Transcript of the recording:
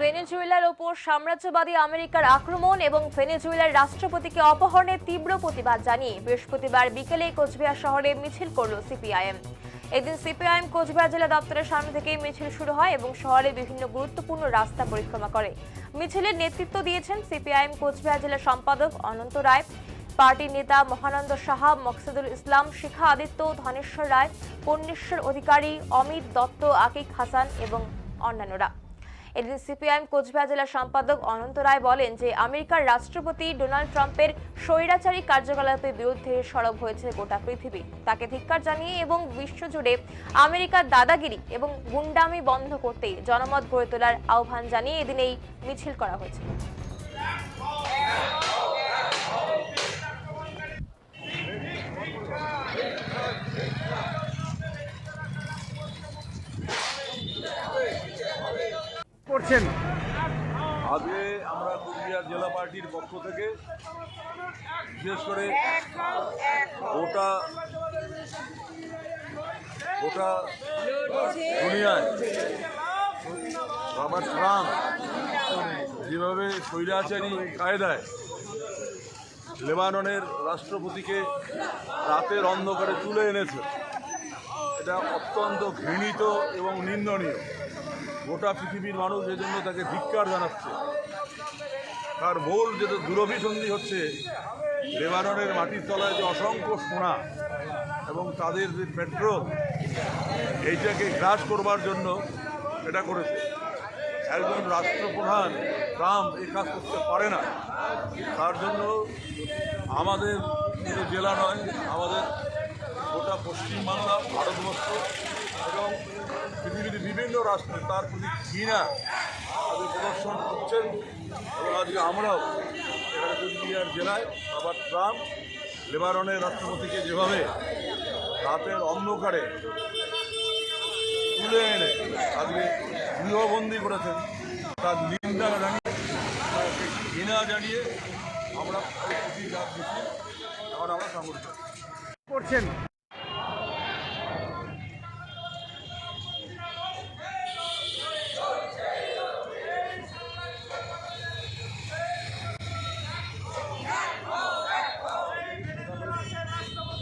ভেনেজুয়েলার ওপর সাম্রাজ্যবাদী আমেরিকার আক্রমণ এবং ভেনেজুয়েলার রাষ্ট্রপতিকে অপহরণের তীব্র প্রতিবাদ জানিয়ে বৃহস্পতিবার বিকেলে কোচবিহার শহরে মিছিল করল সিপিআইএম। এদিন সিপিআইএম কোচবিহার জেলা দপ্তরের সামনে থেকেই মিছিল শুরু হয় এবং শহরে বিভিন্ন গুরুত্বপূর্ণ রাস্তা পরিক্রমা করে। মিছিলের নেতৃত্ব দিয়েছেন সিপিআইএম কোচবিহার জেলা সম্পাদক অনন্ত রায়, পার্টির নেতা মহানন্দ সাহা, মকসুদুল ইসলাম, শিখা আদিত্য, ধনেশ্বর রায় পূর্ণেশ্বর অধিকারী, অমিত দত্ত, আকিক হাসান এবং অন্যান্যরা। এদিন সিপিআইএম কোচবিহার জেলা সম্পাদক অনন্ত রায় বলেন যে আমেরিকার রাষ্ট্রপতি ডোনাল্ড ট্রাম্পের স্বৈরাচারী কার্যকলাপের বিরুদ্ধে সরব হয়েছে গোটা পৃথিবী। তাকে ধিক্কার জানিয়ে এবং বিশ্বজুড়ে আমেরিকার দাদাগিরি এবং গুন্ডামি বন্ধ করতে জনমত গড়ে তোলার আহ্বান জানিয়ে এদিন এই মিছিল করা হয়েছে। করছেন আজকে আমরা কুচবিহার জেলা পার্টির পক্ষ থেকে বিশেষ করে গোটা গোটা দুনিয়ায় রবার্ট ট্রাম্প যেভাবে স্বৈরাচারী কায়দায় লেবাননের রাষ্ট্রপতিকে রাতের অন্ধকারে তুলে এনেছে এটা অত্যন্ত ঘৃণিত এবং নিন্দনীয়। গোটা পৃথিবীর মানুষ এজন্য তাকে ধিক্কার জানাচ্ছে। তার মূল যেটা দুরভিসন্ধি হচ্ছে, লেবাননের মাটির তলায় যে অসংখ্য সোনা এবং তাদের যে পেট্রোল, এইটাকে গ্রাস করবার জন্য এটা করেছে। একজন রাষ্ট্রপ্রধান ট্রাম্প এই কাজ করতে পারে না। তার জন্য আমাদের জেলা নয়, আমাদের গোটা পশ্চিমবাংলা, ভারতবর্ষ এবং পৃথিবীর বিভিন্ন রাষ্ট্রে তার প্রতি ঘৃণা তাদের প্রদর্শন করছেন এবং আজকে আমরাও এখানে কুচবিহার জেলায় আবার ট্রাম্প লেবারনের রাষ্ট্রপতিকে যেভাবে রাতের অন্ধকারে তুলে এনে আজকে গৃহবন্দী করেছেন, তার নিন্দা জানিয়ে ঘৃণা জানিয়ে আমরা আমরা সংগঠিত। করছেন।